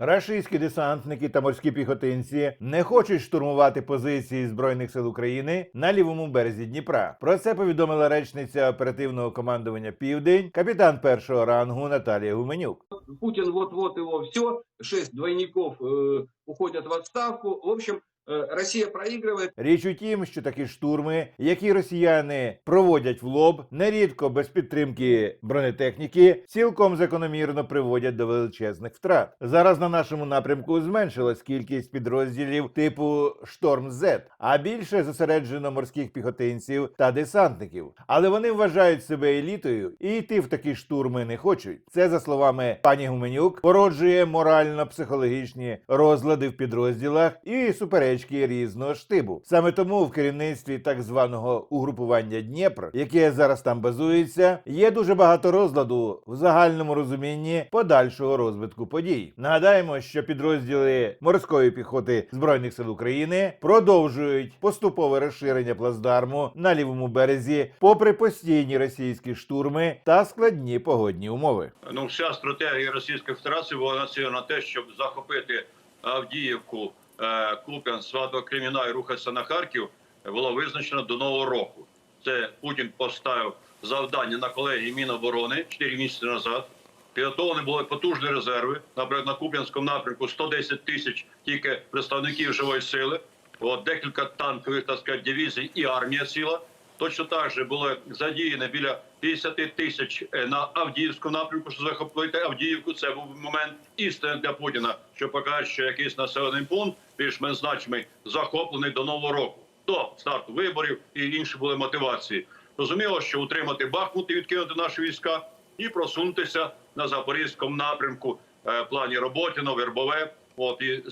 Рашистські десантники та морські піхотинці не хочуть штурмувати позиції збройних сил України на лівому березі Дніпра. Про це повідомила речниця оперативного командування Південь, капітан першого рангу Наталія Гуменюк. Путін вот-вот його все, шесть двойників э, уходять в отставку. В общем, э, Россия проигрывает. Річ у тім, що такі штурми, які росіяни проводять в лоб, нерідко без підтримки бронетехніки, цілком закономірно приводять до величезних втрат. Зараз на нашому напрямку зменшилась кількість підрозділів типу Шторм Z, а більше зосереджено морських піхотинців та десантників. Але вони вважають себе елітою і йти в такі штурми не хочуть. Це за словами пані Гуменюк породжує морально-психологічні розлади в підрозділах і суперечки різного штибу. Саме тому в керівництві так званого угрупування Дніпр, яке зараз там базується, є дуже багато розладу в загальному розумінні подальшого розвитку подій. Нагадаємо, що підрозділи морської піхоти збройних сил України продовжують поступове розширення плацдарму на лівому березі, попри постійні російські штурми та складні погодні умови. Ну, вся стратегія Російської Федерації була націлена на те, щоб захопити Авдіївку, е, Куп'янськ, Свято Креміна і рухатися на Харків, було визначено до нового року. Це Путін поставив завдання на колегії Міноборони 4 місяці назад. Підготовлені були потужні резерви. Наприклад, на Куп'янському напрямку 110 тисяч тільки представників живої сили. От декілька танкових так сказати, дивізій і армія ціла. Точно так же було задіяно біля 50 тисяч е, на Авдіївському напрямку, щоб захопити Авдіївку. Це був момент істини для Путіна, що покаже, що якийсь населений пункт більш-менш значимий захоплений до нового року, до старту виборів і інші були мотивації. Розуміло, що утримати Бахмут і відкинути наші війська і просунутися на запорізькому напрямку е, в плані Роботіно, Вербове. От і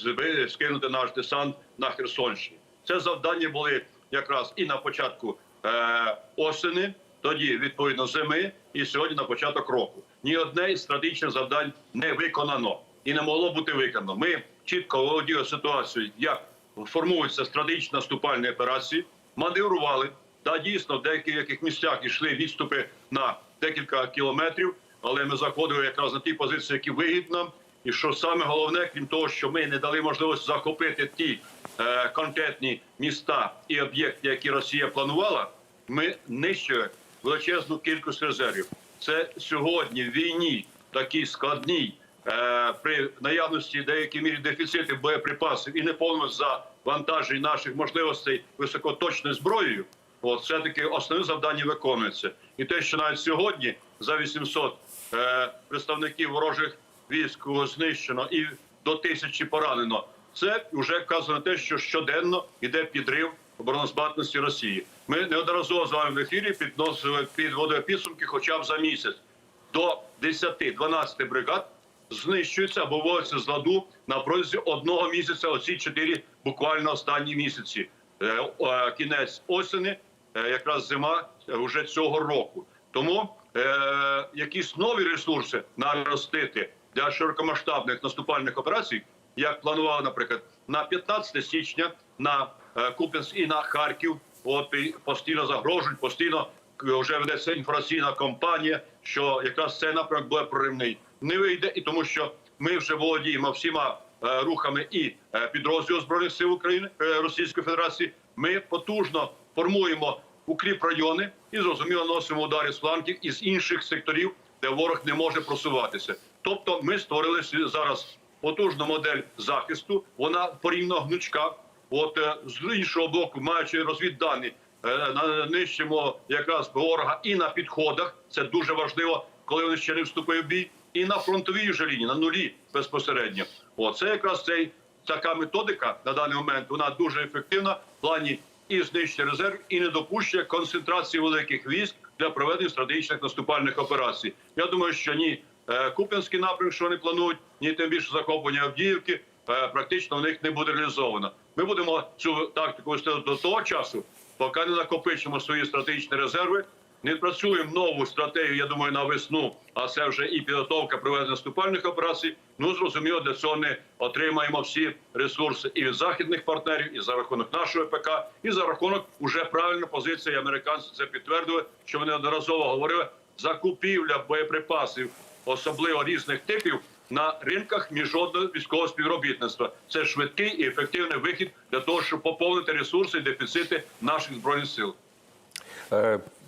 скинути наш десант на Херсонщині. Це завдання були якраз і на початку е, осени, тоді відповідно зими, і сьогодні на початок року. Ні одне із стратегічних завдань не виконано і не могло бути виконано. Ми чітко володіли ситуацією, як формуються стратегічні наступальні операції, маневрували. Та дійсно в деяких місцях йшли відступи на декілька кілометрів, але ми заходили якраз на ті позиції, які вигідні нам. І що саме головне, крім того, що ми не дали можливості захопити ті е, конкретні міста і об'єкти, які Росія планувала, ми нищили величезну кількість резервів. Це сьогодні в війні такій складній, е, при наявності деякій мірі дефіцитів боєприпасів і неповного завантажень наших можливостей високоточною зброєю. От все таки основне завдання виконується, і те, що навіть сьогодні за 800 е, представників ворожих військ знищено і до тисячі поранено. Це вже вказує на те, що щоденно йде підрив обороноздатності Росії. Ми неодноразово з вами в ефірі підносили підводили підсумки, хоча б за місяць до 10-12 бригад знищуються або вводяться з ладу на протязі одного місяця. Оці чотири буквально останні місяці. Е, Кінець осені, е, якраз зима е, вже цього року. Тому е, якісь нові ресурси наростити для широкомасштабних наступальних операцій, як планували, наприклад, на 15 січня на Куп'янськ і на Харків. От постійно загрожують, постійно вже ведеться інформаційна кампанія, що якраз цей напрямок буде проривний. Не вийде, і тому що ми вже володіємо всіма е, рухами і е, підрозділів збройних сил України е, Російської Федерації. Ми потужно формуємо укріп райони і зрозуміло носимо удари з флангів із інших секторів, де ворог не може просуватися. Тобто, ми створили зараз потужну модель захисту. Вона порівняно гнучка. От е, з іншого боку, маючи розвіддані, е, нищимо якраз ворога і на підходах. Це дуже важливо, коли вони ще не вступили в бій, і на фронтовій же лінії, на нулі безпосередньо. Оце якраз цей така методика на даний момент. Вона дуже ефективна в плані і знищення резерв, і не недопущення концентрації великих військ для проведення стратегічних наступальних операцій. Я думаю, що ні е, Куп'янський напрямок, що вони планують, ні тим більше захоплення Авдіївки, практично у них не буде реалізовано. Ми будемо цю тактику вести до того часу, поки не накопичимо свої стратегічні резерви. Не працюємо нову стратегію, я думаю, на весну, а це вже і підготовка проведення наступальних операцій. Ну зрозуміло, для цього не отримаємо всі ресурси і від західних партнерів, і за рахунок нашого ПК, і за рахунок уже правильної позиції. Американці це підтвердили, що вони одноразово говорили. Закупівля боєприпасів, особливо різних типів, на ринках міжнародного військового співробітництва. Це швидкий і ефективний вихід для того, щоб поповнити ресурси і дефіцити наших збройних сил.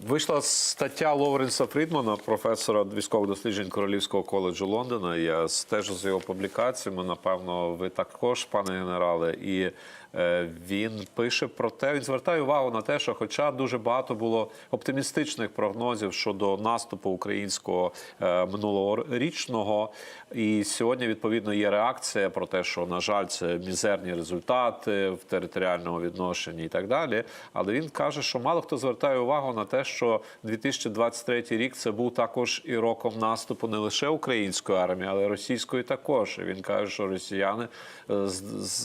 Вийшла стаття Лоуренса Фрідмана, професора військових досліджень Королівського коледжу Лондона. Я стежу за його публікаціями. Напевно, ви також, пане генерале. І е, він пише про те, він звертає увагу на те, що, хоча дуже багато було оптимістичних прогнозів щодо наступу українського е, минулорічного, і сьогодні відповідно є реакція про те, що на жаль, це мізерні результати в територіальному відношенні і так далі. Але він каже, що мало хто звертає увагу на те, що 2023 рік це був також і роком наступу не лише української армії, але й російської також. І він каже, що росіяни е,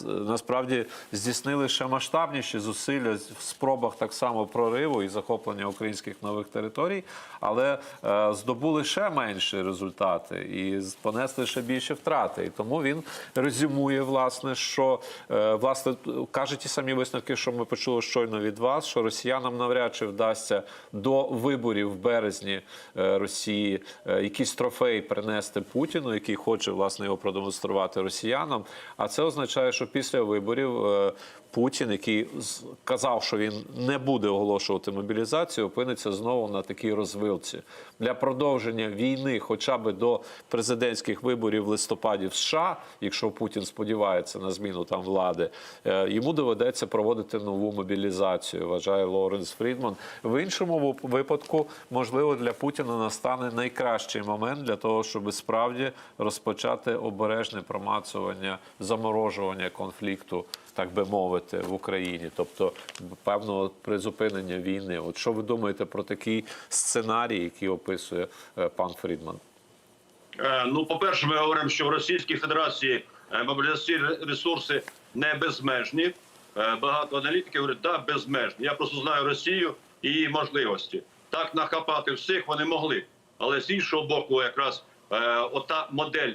насправді здійснили ще масштабніші зусилля в спробах так само прориву і захоплення українських нових територій, але е, здобули ще менші результати і понесли ще більше втрати. І тому він резюмує, власне, що е, власне каже ті самі висновки, що ми почули щойно від вас, що росіянам навряд чи вдасться до виборів в березні е, Росії е, якийсь трофей принести Путіну, який хоче власне його продемонструвати росіянам. А це означає, що після виборів е, Путін, який з- казав, що він не буде оголошувати мобілізацію, опиниться знову на такій розвилці для продовження війни, хоча б до президентських виборів в листопаді в США, якщо Путін сподівається на зміну там влади, е, йому доведеться проводити нову мобілізацію. Вважає Лоренс Фрідман. В іншому випадку, можливо, для Путіна настане найкращий момент для того, щоб справді розпочати обережне промацування, заморожування конфлікту, так би мовити, в Україні, тобто певного призупинення війни. От що ви думаєте про такий сценарій, який описує е, пан Фрідман? Е, Ну, по-перше, ми говоримо, що в Російській Федерації е, мобілізаційні ресурси не безмежні. Багато аналітиків говорять, да, безмежні. Я просто знаю Росію і її можливості. Так нахапати всіх вони могли. Але з іншого боку, якраз ота модель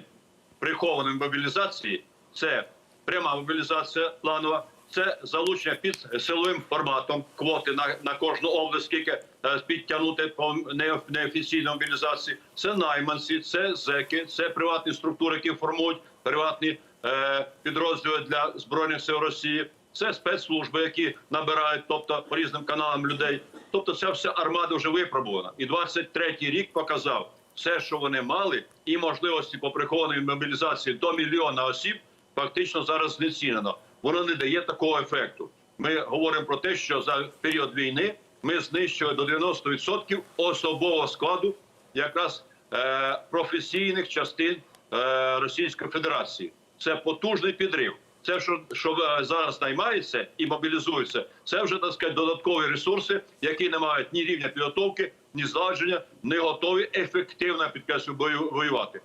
прихованої мобілізації це пряма мобілізація планова, це залучення під силовим форматом квоти на, на кожну область, скільки е, підтягнути по неоф- неофіційній мобілізації. Це найманці, це зеки, це приватні структури, які формують приватні е, підрозділи для збройних сил Росії. Це спецслужби, які набирають, тобто по різним каналам людей. Тобто, ця вся армада вже випробувана. І 23-й рік показав все, що вони мали, і можливості по прихованій мобілізації до мільйона осіб фактично зараз знецінено. Воно не дає такого ефекту. Ми говоримо про те, що за період війни ми знищили до 90% особового складу якраз е, професійних частин е, Російської Федерації. Це потужний підрив. Це що, що е, зараз наймається і мобілізується, це вже так сказати, додаткові ресурси, які не мають ні рівня підготовки, ні злагодження, не готові ефективно підкреслю воювати.